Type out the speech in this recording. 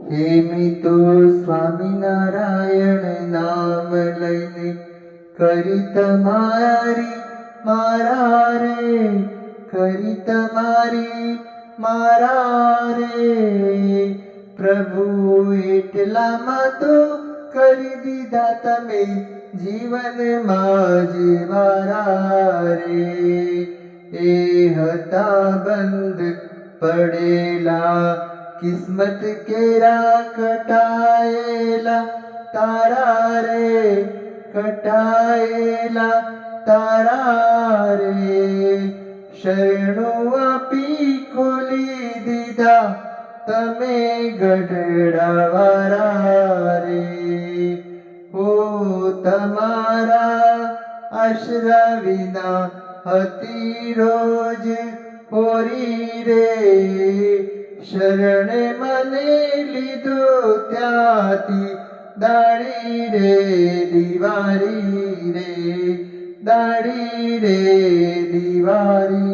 હે તો સ્વામિનારાયણ નામ લઈને કરી તમારી મારા રે કરી તમારી મારા રે પ્રભુ એટલામાં તો કરી દીધા તમે જીવનમાં જીવારા રે એ હતા બંધ પડેલા કિસ્મત કેરા કટાયેલા, તારા રે કટાયેલા, તારા રે શરણો આપી ખોલી દીધા, તમે ગઢડાવાળા રે. ઓ તમારા આશરા વિના હતી રોજ હોરી રે. શરણે મને લીધો ત્યાંથી. દાડી રે દિવાળી રે દાડી રે દિવારી